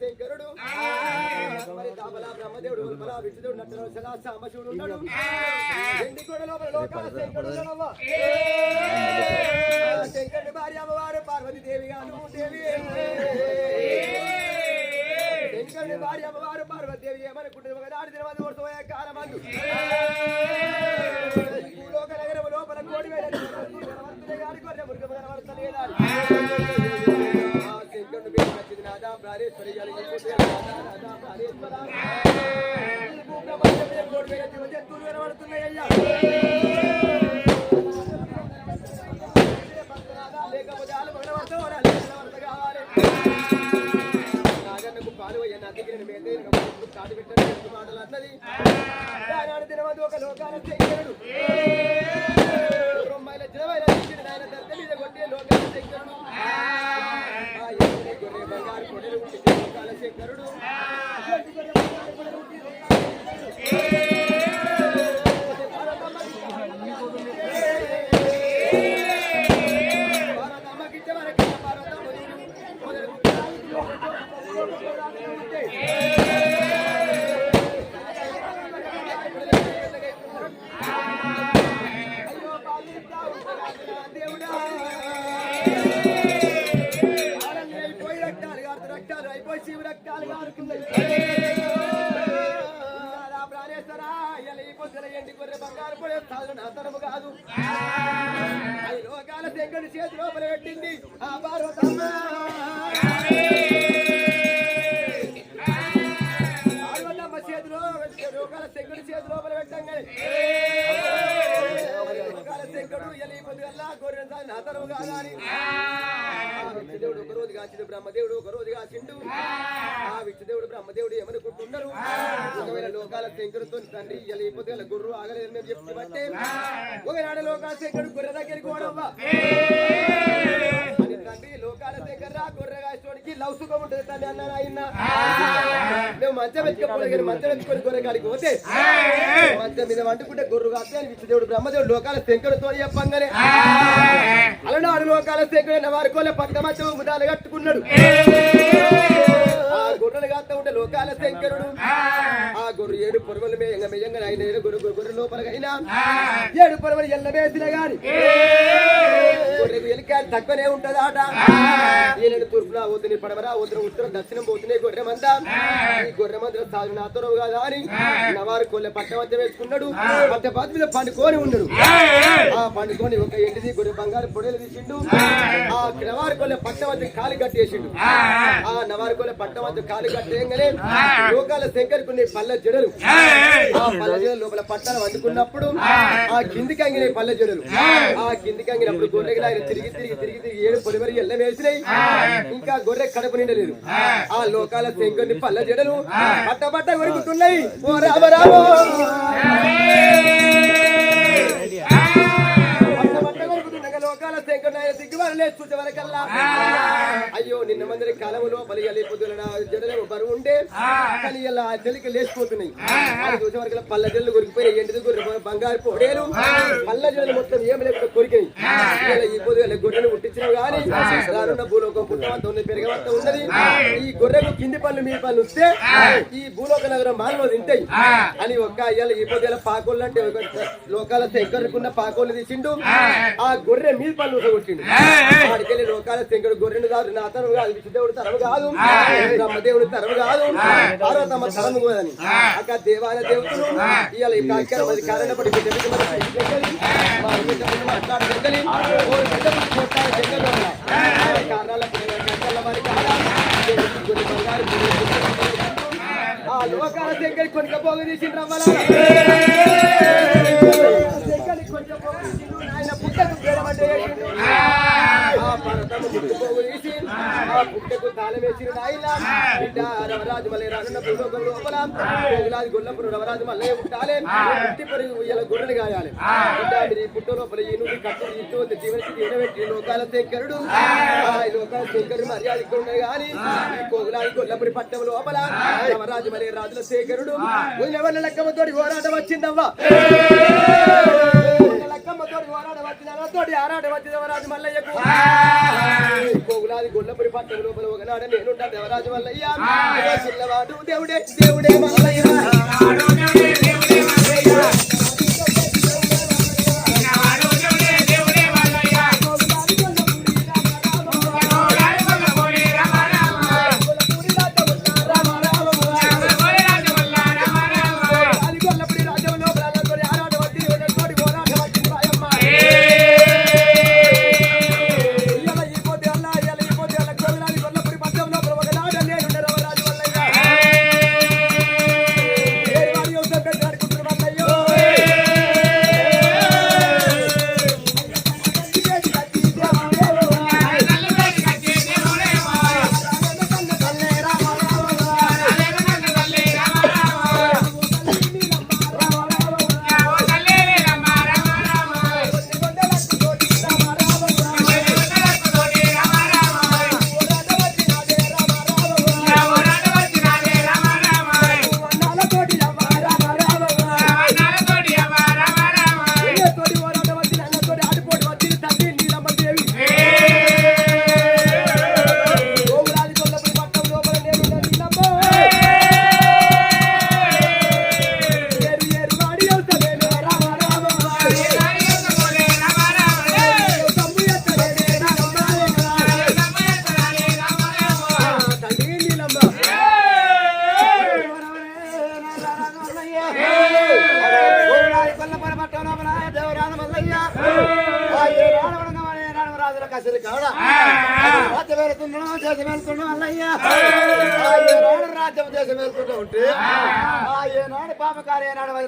శంకరుడు మరి దాపల బ్రహ్మదేవుడు ఉల్పల విష్ణుడు నట్టరాజు సదా సాంబశివుడు ఉన్నాడు. ఎండి కొండ లోపల లోకాల శంకరుడు శంకరుడి భార్య అమ్మవారు పార్వతీదేవి గాను దేవి. శంకరుడి భార్య అమ్మవారు పార్వతీదేవి ఏమనుకుంటుంది? ఒకనాడు తిరుమందు కొడుతూ ఎక్కాల మందు భూలోక నగరము లోపల కోడి వేల గాని గొర్రె మురుగము కనబడతలేదా? ఆ నా తరము కాదా అని విష్ణుదేవుడు ఒక రోజు కాచిండు బ్రహ్మదేవుడు ఒక రోజు కాచిండు. ఆ. విష్ణుదేవుడు బ్రహ్మదేవుడు ఏమనుకుంటున్నారు? ఒకవేళ లోకాల శంకరుతో తండ్రి పొద్దుగల గుర్రు ఆగలేదు మేము చెప్తే బట్టే. లోకాల శంకరుడు గొర్రె దగ్గరికి అని తండ్రి లోకాల దగ్గర గొర్రె కాసేవాడికి లవ్ సుఖం ఉంటుంది అన్నాడు ఆయన మేము మంచం ఎత్తుకపోలే కానీ మంచం ఎత్తుకొని గొర్రె కాడికి పోతే మంచం మీద వండుకుంటే గొర్రె కాస్తే అని విష్ణుదేవుడు బ్రహ్మదేవుడు లోకాల శంకరుతో చెప్పంగానే అలనాడు లోకాల శంకరుడు వారికోలే పక్క మధ్య ముదాలు కట్టుకున్నాడు. ఆ గొర్రెలు కాస్త ఉంటే లోకాల శంకరుడు. ఆ. గొర్రె ఏడు పొరవలు మేయంగా మేయంగా ఆయన ఏడు గొర్రె గొర్రె గొర్రె లోపల అయినా ఏడు పొరవలు ఎల్ల వేసిన గాని. గొర్రెకు ఎలికాయలు తక్కువనే ఉంటది ఆట. ఈయన తూర్పున పోతుంది పడమరా ఉత్తరం ఉత్తరం దక్షిణం పోతున్నాయి గొర్రె మంద. ఈ గొర్రె మంద సాగు నాతరవు కాదా అని నవారు కొల్లె పట్ట మధ్య వేసుకున్నాడు. పట్ట పాత మీద పండుకొని ఉన్నాడు. ఆ పండుకొని ఒక ఎంటిది గొర్రె బంగారు పొడేలు తీసిండు. ఆ. నవారు కొల్లె పట్ట మధ్య కాలు కట్టేసిండు. ఆ. నవారు కొల్లె పట్ట మధ్య కాలు కట్టేయగానే లోకాల శంకరుకుని పల్లె జడలు. ఆ. పల్లె జడలు లోపల పట్టాలు వండుకున్నప్పుడు ఆ. కిందికి అంగినాయి పల్లె జడలు. ఆ. కిందికి అంగినప్పుడు గొర్రెకి ఆయన తిరిగి తిరిగి తిరిగి తిరిగి ఏడు పొలిమరి ఎల్ల వేసినాయి. ఇంకా గొర్రె కడుపు నిండలేదు ఆ. లోకాల శంకరుని పల్లె జడలు పట్ట పట్ట కొరుకుతున్నాయి ఓ రామ రామ. లోకాల శంకరుని ఆయన దిగ్గువారు లేదు చూసే వరకల్లా అయ్యో నిన్న మందిరి కాలములో బలి పొద్దున జడలేమో బరువు ఉండే కానీ ఇలా జలికి లేచిపోతున్నాయి. అది చూసే వరకు పల్ల జల్లు కొరికిపోయి ఎంటిది గొర్రె బంగారు పొడేలు. పల్ల జల్లు మొత్తం ఏం లేకుండా కొరికినాయి. ఇలా ఈ పొద్దు గొర్రెను పుట్టించినావు కానీ రానున్న భూలోకం పుట్టవంత ఉన్నది పెరగవంత ఉన్నది. ఈ గొర్రెకు కింది పళ్ళు మీ పళ్ళు వస్తే ఈ భూలోక నగరం మానవ తింటాయి. అని ఒక్క ఇవాళ ఈ పొద్దు పాకోళ్ళు అంటే లోకాల శంకరుకున్న పాకోళ్ళు తీసిండు. ఆ గొర్రె మీ పళ్ళు కొట్టిండు లోకాల శంకరుడు కాదు నా తరము కాదు విష్ణుదేవుడు తరము కాదు. బ్రహ్మదేవుడు తరము కాదు. పార్వతమ్మ తరము కాదని. అక్క దేవాల దేవతలు ఇవాళ ఈ కార్యక్రమం అది కారణపడి కారణాల వారి లోకాల శంకరి గొల్లపురు రవరాజు మళ్ళీ ఉంటాలే పుట్టి పరుగు ఇలా గొర్రెలు మీరు ఈ పుట్ట లోపల నుండి కట్టు ఇటు జీవనకి ఎడబెట్టి లోకాల శంకరుడు ఈ లోకాల శంకరుడు మర్యాద ఇక్కడ ఉన్నది కానీ ఈ గోగులాది గొల్లపురి పట్టం లోపల రవరాజు మళ్ళీ రాజుల శేఖరుడు ఎవరి లెక్కమతోటి పోరాటం వచ్చిందవ్వా లెక్కమ్మతోటి పోరాటం వచ్చిందవ్వా తోటి ఆరాటం వచ్చింది దేవరాజు మల్లయ్యకు కోగులాది గొల్లపురి పట్టం లోపల ఒకనాడు నేనుంటా దేవరాజు మల్లయ్య. చిన్నవాడు దేవుడే దేవుడే మల్లయ్య.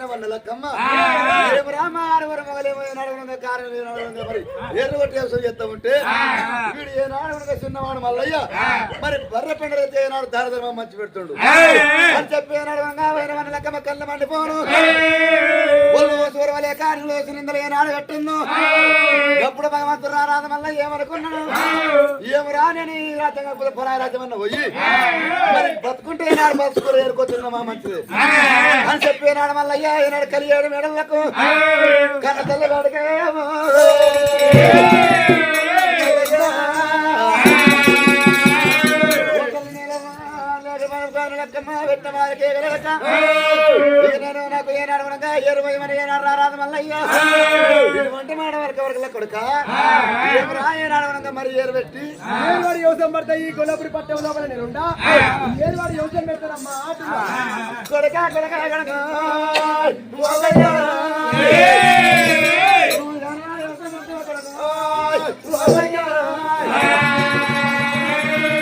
పాపకారి ఏనాడు వదిన వల్ల లక్కమ్మ ఏమి రామ ఆరుగురు మొగలేమో కారణం మరి. ఏరు కొట్టి వ్యవసాయం చేస్తా ఉంటే వీడు చిన్నవాడు మల్లయ్య. మరి బర్రె అయితే ఏనాడు దారధర్మం మంచి పెడుతుండు. అని చెప్పి ఏనాడు వంగా వైన మన లక్కమ్మ కళ్ళ మండిపోను. ఒళ్ళు సూరవలే కార్యంలో నిందలు ఏనాడు కట్టిందో ఎప్పుడు భగవంతుడు రారాదు మళ్ళీ ఏమనుకున్నాను ఏమి రాని రాజ్యం కాకపోతే పురాయి రాజ్యం అన్న పోయి మరి బతుకుంటే ఏనాడు బతుకులు ఏరుకోతున్నామా మంచిది. అని చెప్పి ఏనాడు మళ్ళయ్యా ఏనాడు కలియాడు మెడలకు కన్న తల్లి వేడకేమో నేను నాకు ఏనాడు అనగా ఇరవై మన ఏనాడు రారాదు మల్లయ్యా ఇటువంటి మాట వరకు వరకు కొడుక ఏమరా ఏనాడు అనగా మరి ఏరు పెట్టి ఏరువాడి యోసం పడతాయి ఈ గొల్లపురి పట్టణం లోపల నేనుండా ఏరువాడి యోసం పెడతారమ్మా ఆటలు. కొడక కొడక కొడక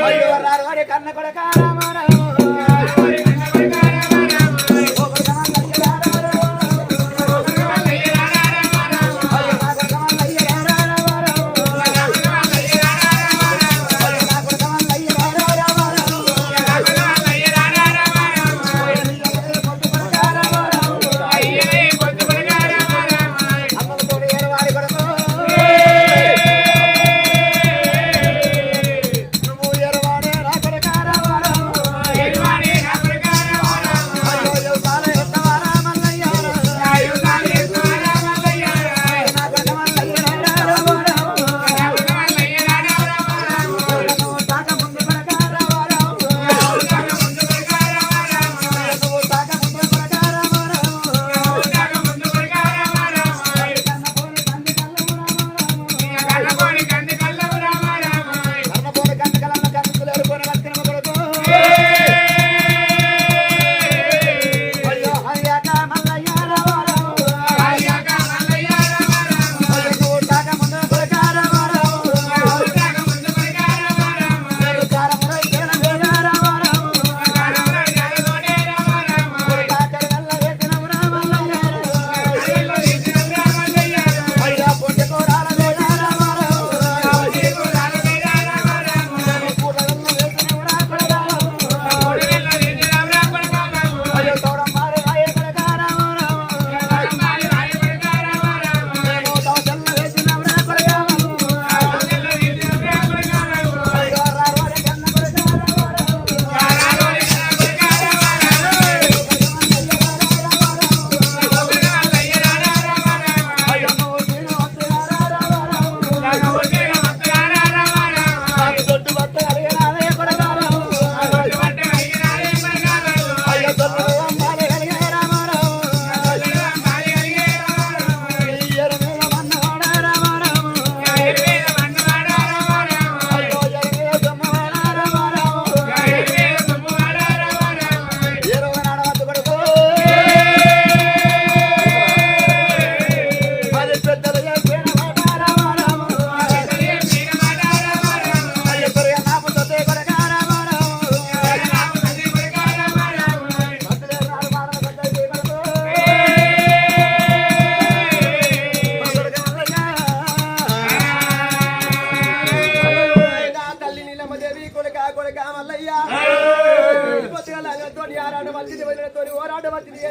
అయ్యో రారు వారి కన్న కొడక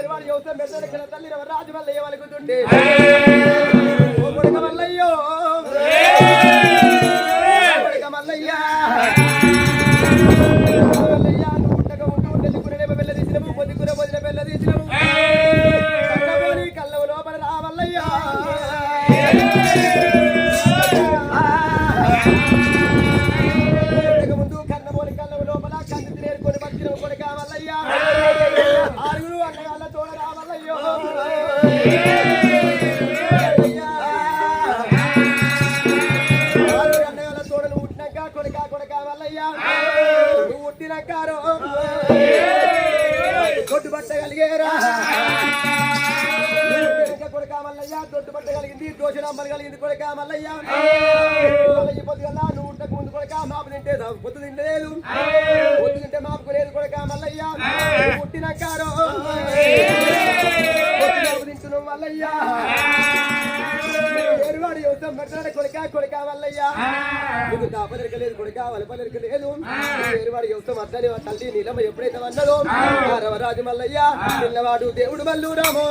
వాడు యువతం పెద్దల తల్లి రాజు కొడుక మల్లయ్యో మల్లయ్య దొడ్డు పట్ట కలిగింది దోషరాంబలు కలిగింది కొడుక మల్లయ్య. నువ్వు ఉండక ముందు కొడుక మాపు తింటే పొద్దు తింటలేదు పొద్దు తింటే మాపుకోలేదు కొడుక మల్లయ్య. పుట్టినాకారో తింటున్నావు మల్లయ్య. ఏరువాడు యువతం పెట్టాడు కొడుక కొడుక మల్లయ్య. నీకు దాపదరికలేదు కొడుక వలపదరిక లేదు. ఏరువాడు యువతం అద్దనే తల్లి నీలమ్మ ఎప్పుడైతే అన్నదో రాజు మల్లయ్య పిల్లవాడు దేవుడు మల్లు రామో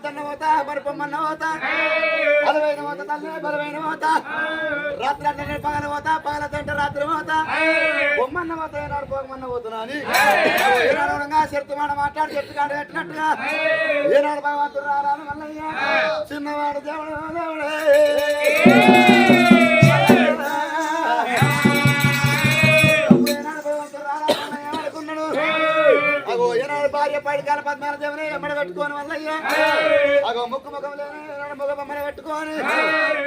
నీ వద్దన్న పోతా, బరుపమ్మన్న పోతా. బలమైన పోతా, తల్లి బలమైన పోతా. రాత్రి అంటే పగల పోతా, పగల తింటే రాత్రి పోతా. బొమ్మన్న పోతా, ఈనాడు పోగమన్న పోతున్నా అని. ఈనాడు వరంగ చెట్టు మాట మాట్లాడి చెట్టు కాడ పెట్టినట్టుగా ఈనాడు భగవంతుడు రారాజు మల్లయ్య. చిన్నవాడు దేవుడు దేవుడే ఏనాడు భార్య పడికాల పద్మాల దేవుని ఎమ్మడ పెట్టుకోని వల్లయ్య. అగో ముక్కు ముఖం లేని ముఖ బొమ్మన పెట్టుకోని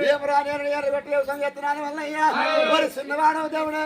ఏం రాని ఎర్ర కొట్టి వ్యవసాయం చేస్తున్నాను వల్లయ్య. మరి చిన్నవాడు దేవుడు!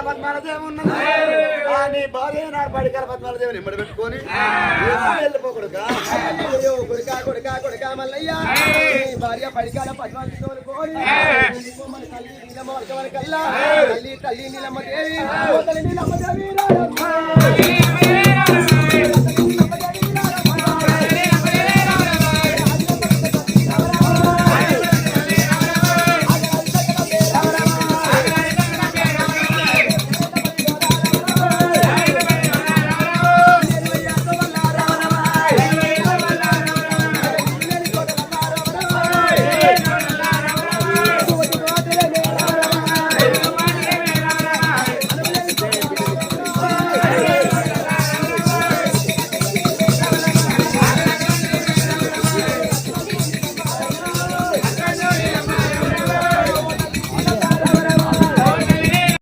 పద్మాలదేవి ఉన్నది. ఆ నీ భార్య నాడు పడికాల పద్మాలదేవిని ఇమ్మడి పెట్టుకొని. వెళ్ళిపోకూడదు. అయ్యో కొడుకా కొడుకా కొడుకా మల్లయ్య. నీ భార్య తోలుకోని. తల్లి నీలమ్మ తల్లి తల్లి నీలమ్మ దేవి. తల్లి నీలమ్మ దేవి